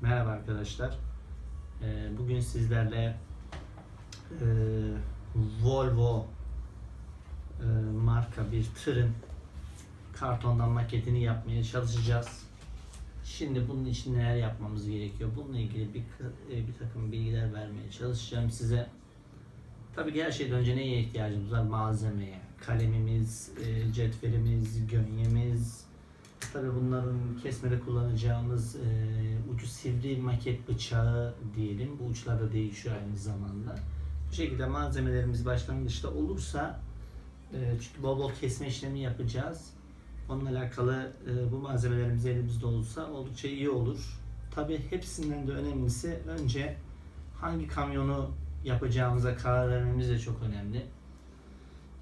Merhaba arkadaşlar. Ee, Bugün sizlerle e, Volvo e, marka bir tırın kartondan maketini yapmaya çalışacağız. Şimdi bunun için neler yapmamız gerekiyor? Bununla ilgili bir, e, bir takım bilgiler vermeye çalışacağım size. Tabii ki her şeyden önce neye ihtiyacımız var? Malzemeye. Kalemimiz, cetvelimiz, gönyemiz, Tabii bunların kesmede kullanacağımız e, ucu sivri maket bıçağı diyelim. Bu uçlar da değişiyor aynı zamanda. Bu şekilde malzemelerimiz başlangıçta olursa e, çünkü bol bol kesme işlemi yapacağız. Onunla alakalı e, bu malzemelerimiz elimizde olursa oldukça iyi olur. Tabii hepsinden de önemlisi önce hangi kamyonu yapacağımıza karar vermemiz de çok önemli.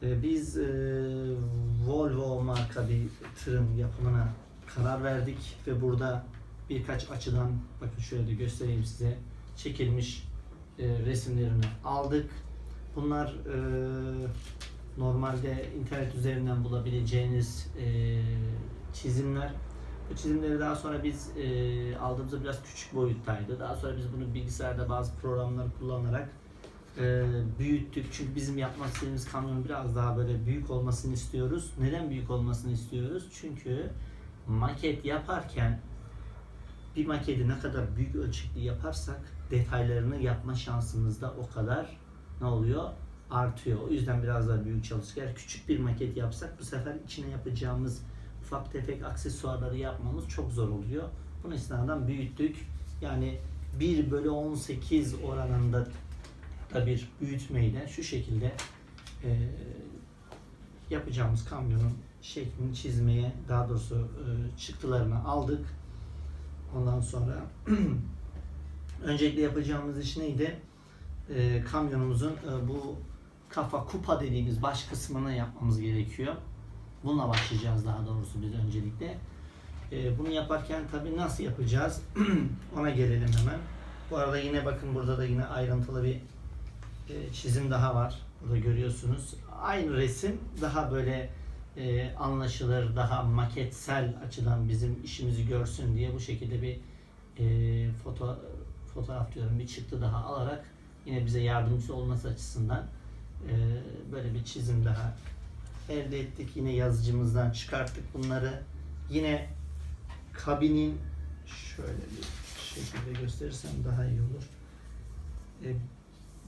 E, Biz e, Volvo marka bir tırın yapımına karar verdik ve burada birkaç açıdan bakın şöyle de göstereyim size çekilmiş e, resimlerini aldık. Bunlar e, normalde internet üzerinden bulabileceğiniz çizimler. Bu çizimleri daha sonra biz aldığımızda biraz küçük boyuttaydı. Daha sonra biz bunu bilgisayarda bazı programları kullanarak e, büyüttük. Çünkü bizim yapmak istediğimiz kamyonun biraz daha böyle büyük olmasını istiyoruz. Neden büyük olmasını istiyoruz? Çünkü maket yaparken bir maketi ne kadar büyük ölçekli yaparsak detaylarını yapma şansımız da o kadar ne oluyor? Artıyor. O yüzden biraz daha büyük çalıştık. Eğer küçük bir maket yapsak bu sefer içine yapacağımız ufak tefek aksesuarları yapmamız çok zor oluyor. Bunu istinaden büyüttük. Yani 1 bölü 18 oranında bir büyütmeyle şu şekilde e, yapacağımız kamyonun şeklini çizmeye daha doğrusu e, çıktılarını aldık. Ondan sonra öncelikle yapacağımız iş neydi? E, kamyonumuzun e, bu kafa kupa dediğimiz baş kısmını yapmamız gerekiyor. Bununla başlayacağız daha doğrusu biz öncelikle. E, bunu yaparken tabii nasıl yapacağız? Ona gelelim hemen. Bu arada yine bakın burada da yine ayrıntılı bir çizim daha var. Burada görüyorsunuz. Aynı resim daha böyle e, anlaşılır, daha maketsel açıdan bizim işimizi görsün diye bu şekilde bir e, foto fotoğraf diyorum bir çıktı daha alarak yine bize yardımcı olması açısından e, böyle bir çizim daha elde ettik. Yine yazıcımızdan çıkarttık bunları. Yine kabinin şöyle bir şekilde gösterirsem daha iyi olur. E,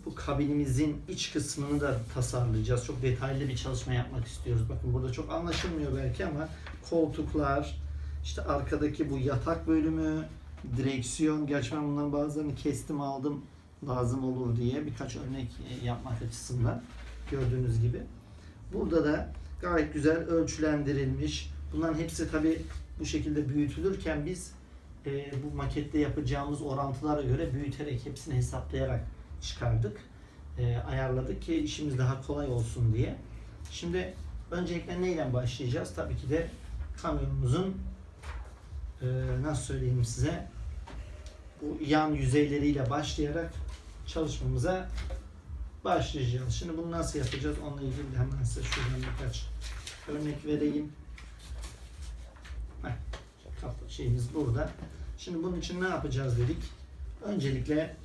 bu kabinimizin iç kısmını da tasarlayacağız. Çok detaylı bir çalışma yapmak istiyoruz. Bakın burada çok anlaşılmıyor belki ama koltuklar, işte arkadaki bu yatak bölümü, direksiyon. Gerçi ben bunların bazılarını kestim aldım lazım olur diye birkaç örnek e, yapmak açısından gördüğünüz gibi. Burada da gayet güzel ölçülendirilmiş. Bunların hepsi tabi bu şekilde büyütülürken biz e, bu makette yapacağımız orantılara göre büyüterek hepsini hesaplayarak çıkardık. E, ayarladık ki işimiz daha kolay olsun diye. Şimdi öncelikle neyle başlayacağız? Tabii ki de kamyonumuzun e, nasıl söyleyeyim size bu yan yüzeyleriyle başlayarak çalışmamıza başlayacağız. Şimdi bunu nasıl yapacağız? Onunla ilgili de hemen size şuradan birkaç örnek vereyim. Heh, şeyimiz burada. Şimdi bunun için ne yapacağız dedik. Öncelikle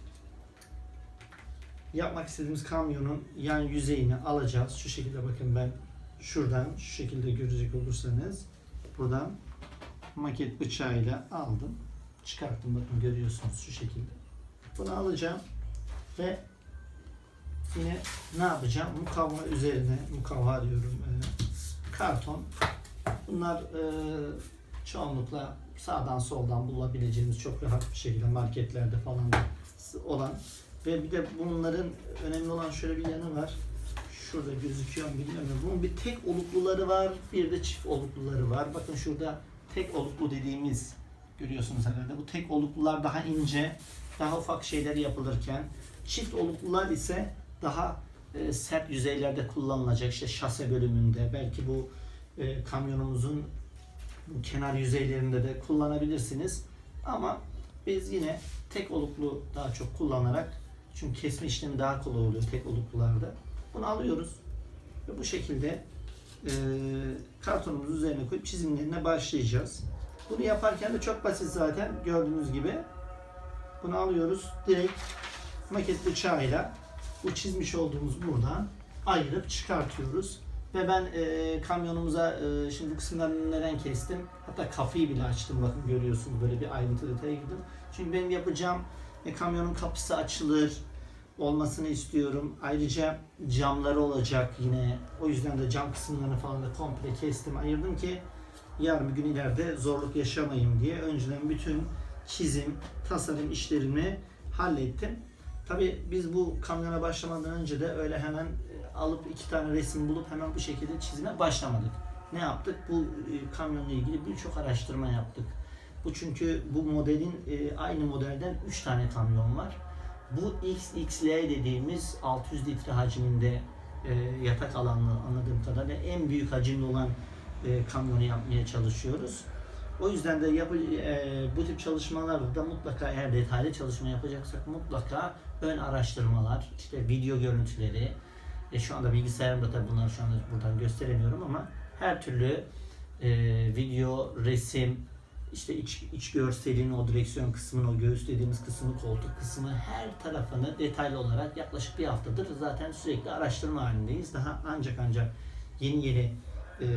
yapmak istediğimiz kamyonun yan yüzeyini alacağız. Şu şekilde bakın ben şuradan şu şekilde görecek olursanız buradan maket bıçağıyla aldım. Çıkarttım bakın görüyorsunuz şu şekilde. Bunu alacağım ve yine ne yapacağım? Mukavva üzerine, mukavva diyorum, e, karton. Bunlar e, çoğunlukla sağdan soldan bulabileceğiniz çok rahat bir şekilde marketlerde falan olan ve bir de bunların önemli olan şöyle bir yanı var. Şurada gözüküyor mu bilmiyorum. Bunun bir tek olukluları var, bir de çift olukluları var. Bakın şurada tek oluklu dediğimiz görüyorsunuz herhalde. Bu tek oluklular daha ince, daha ufak şeyler yapılırken çift oluklular ise daha e, sert yüzeylerde kullanılacak. İşte şase bölümünde belki bu e, kamyonumuzun bu kenar yüzeylerinde de kullanabilirsiniz. Ama biz yine tek oluklu daha çok kullanarak çünkü kesme işlemi daha kolay oluyor tek oluklularda. Bunu alıyoruz ve bu şekilde e, kartonumuzun üzerine koyup çizimlerine başlayacağız. Bunu yaparken de çok basit zaten gördüğünüz gibi Bunu alıyoruz. Direkt maket bıçağıyla bu çizmiş olduğumuz buradan ayırıp çıkartıyoruz. Ve ben e, kamyonumuza e, şimdi bu kısımlarını neden kestim? Hatta kafayı bile açtım bakın görüyorsunuz böyle bir ayrıntı detaya girdim. Çünkü benim yapacağım e, kamyonun kapısı açılır olmasını istiyorum. Ayrıca camları olacak yine. O yüzden de cam kısımlarını falan da komple kestim ayırdım ki yarın bir gün ileride zorluk yaşamayayım diye önceden bütün çizim, tasarım işlerimi hallettim. Tabi biz bu kamyona başlamadan önce de öyle hemen e, alıp iki tane resim bulup hemen bu şekilde çizime başlamadık. Ne yaptık? Bu e, kamyonla ilgili birçok araştırma yaptık. Bu çünkü bu modelin e, aynı modelden 3 tane kamyon var. Bu XXL dediğimiz 600 litre hacminde e, yatak alanlı anladığım kadarıyla en büyük hacimli olan e, kamyonu yapmaya çalışıyoruz. O yüzden de yapı, e, bu tip çalışmalarda da mutlaka eğer detaylı çalışma yapacaksak mutlaka ön araştırmalar, işte video görüntüleri, e, şu anda bilgisayarımda tabii bunları şu anda buradan gösteremiyorum ama her türlü e, video, resim, işte iç, iç görselin o direksiyon kısmını, o göğüs dediğimiz kısmı, koltuk kısmı her tarafını detaylı olarak yaklaşık bir haftadır zaten sürekli araştırma halindeyiz. Daha ancak ancak yeni yeni e,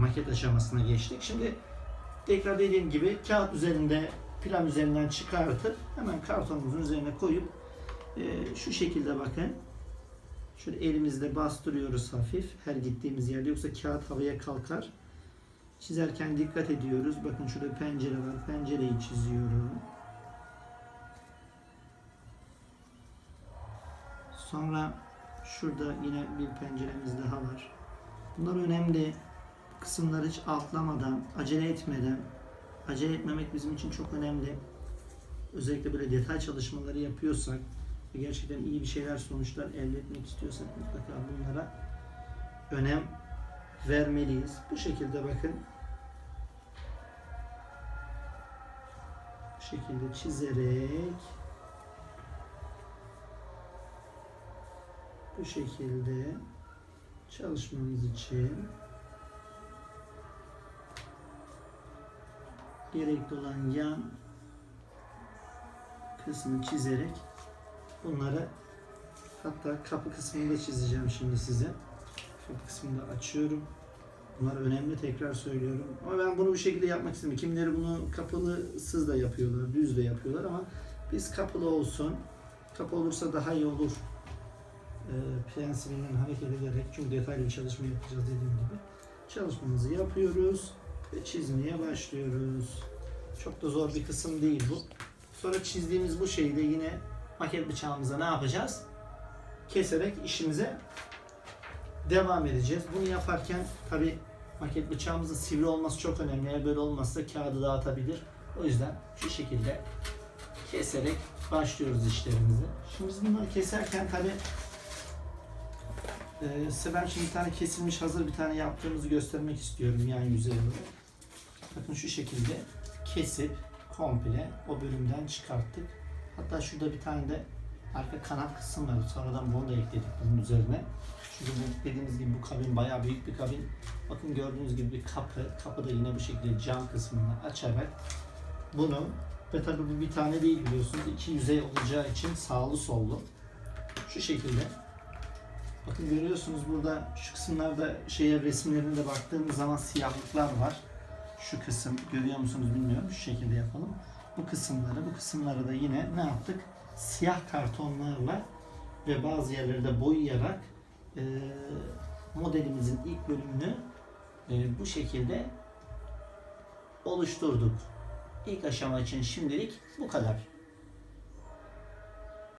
maket aşamasına geçtik. Şimdi tekrar dediğim gibi kağıt üzerinde plan üzerinden çıkartıp hemen kartonumuzun üzerine koyup e, şu şekilde bakın şöyle elimizle bastırıyoruz hafif her gittiğimiz yerde yoksa kağıt havaya kalkar. Çizerken dikkat ediyoruz. Bakın şurada pencere var. Pencereyi çiziyorum. Sonra şurada yine bir penceremiz daha var. Bunlar önemli. Kısımları hiç atlamadan, acele etmeden, acele etmemek bizim için çok önemli. Özellikle böyle detay çalışmaları yapıyorsak ve gerçekten iyi bir şeyler sonuçlar elde etmek istiyorsak mutlaka bunlara önem vermeliyiz. Bu şekilde bakın bu şekilde çizerek bu şekilde çalışmamız için gerekli olan yan kısmını çizerek bunları hatta kapı kısmını da çizeceğim şimdi size. Kapı kısmını da açıyorum. Bunlar önemli tekrar söylüyorum. Ama ben bunu bu şekilde yapmak istedim. Kimileri bunu kapılısız da yapıyorlar, düz de yapıyorlar ama biz kapılı olsun. Kapı olursa daha iyi olur. E, prensibinden hareket ederek çünkü detaylı bir çalışma yapacağız dediğim gibi. Çalışmamızı yapıyoruz ve çizmeye başlıyoruz. Çok da zor bir kısım değil bu. Sonra çizdiğimiz bu şeyi de yine maket bıçağımıza ne yapacağız? Keserek işimize devam edeceğiz. Bunu yaparken tabi maket bıçağımızın sivri olması çok önemli. Eğer böyle olmazsa kağıdı dağıtabilir. O yüzden şu şekilde keserek başlıyoruz işlerimize. Şimdi biz bunları keserken tabi e, size ben şimdi bir tane kesilmiş hazır bir tane yaptığımızı göstermek istiyorum yan yüzeyini. Bakın şu şekilde kesip komple o bölümden çıkarttık. Hatta şurada bir tane de arka kanat kısım var. Sonradan bunu da ekledik bunun üzerine. Çünkü bu dediğimiz gibi bu kabin bayağı büyük bir kabin. Bakın gördüğünüz gibi bir kapı. Kapı da yine bu şekilde cam kısmını açarak bunu ve tabii bu bir tane değil biliyorsunuz. iki yüzey olacağı için sağlı sollu. Şu şekilde. Bakın görüyorsunuz burada şu kısımlarda şeye resimlerinde baktığımız zaman siyahlıklar var. Şu kısım görüyor musunuz bilmiyorum. Şu şekilde yapalım. Bu kısımları, bu kısımları da yine ne yaptık? Siyah kartonlarla ve bazı yerleri de boyayarak e, modelimizin ilk bölümünü e, bu şekilde oluşturduk. İlk aşama için şimdilik bu kadar.